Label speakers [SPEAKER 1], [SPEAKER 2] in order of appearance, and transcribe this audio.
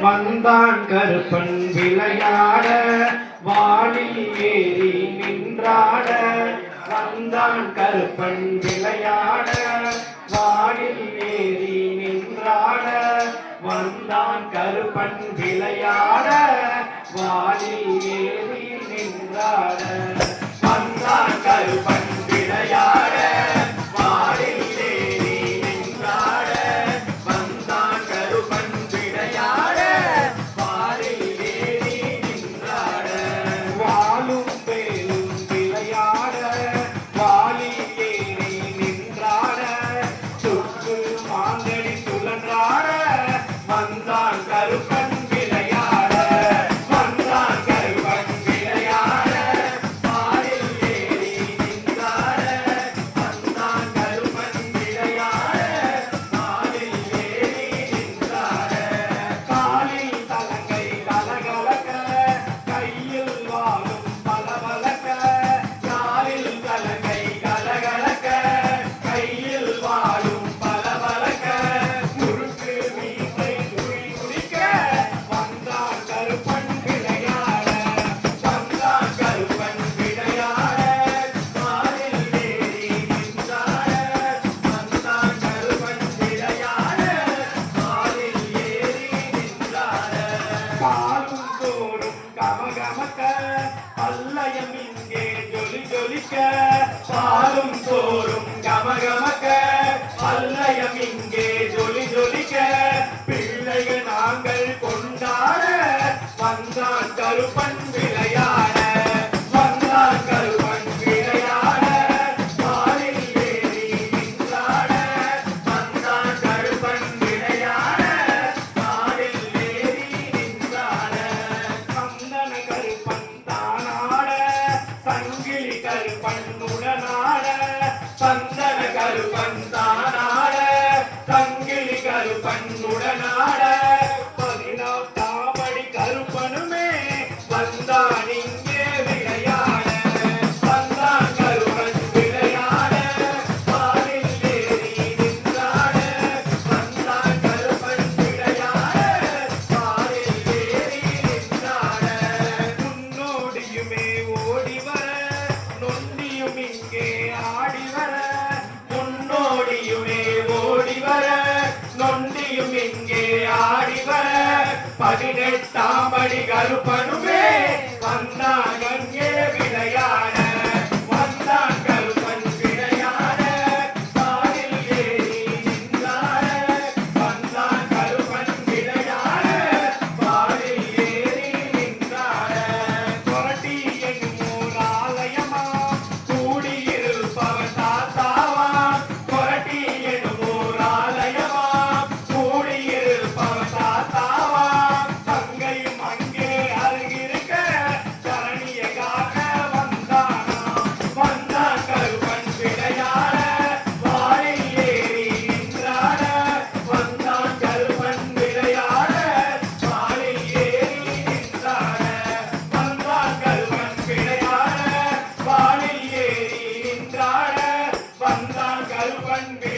[SPEAKER 1] வந்தான் கருப்பன் விளையாட வானில் ஏறி நின்றாட. வந்தான் கருப்பன் விளையாட வானில் ஏறி நின்றாட. வந்தான் கருப்பன் விளையாட தோறும் கம கமக்க பல்லயம் இங்கே ஜொலி ஜொலிக்க பாலும் தோறும் கம கமக்க பல்லயம் இங்கே ஜொலி ஜொலிக்க பிள்ளைகள் நாங்கள் கொண்டாட வந்தான் கருப்பன் பதினெட்டாம் படி கருப்பனுமே. 사랑비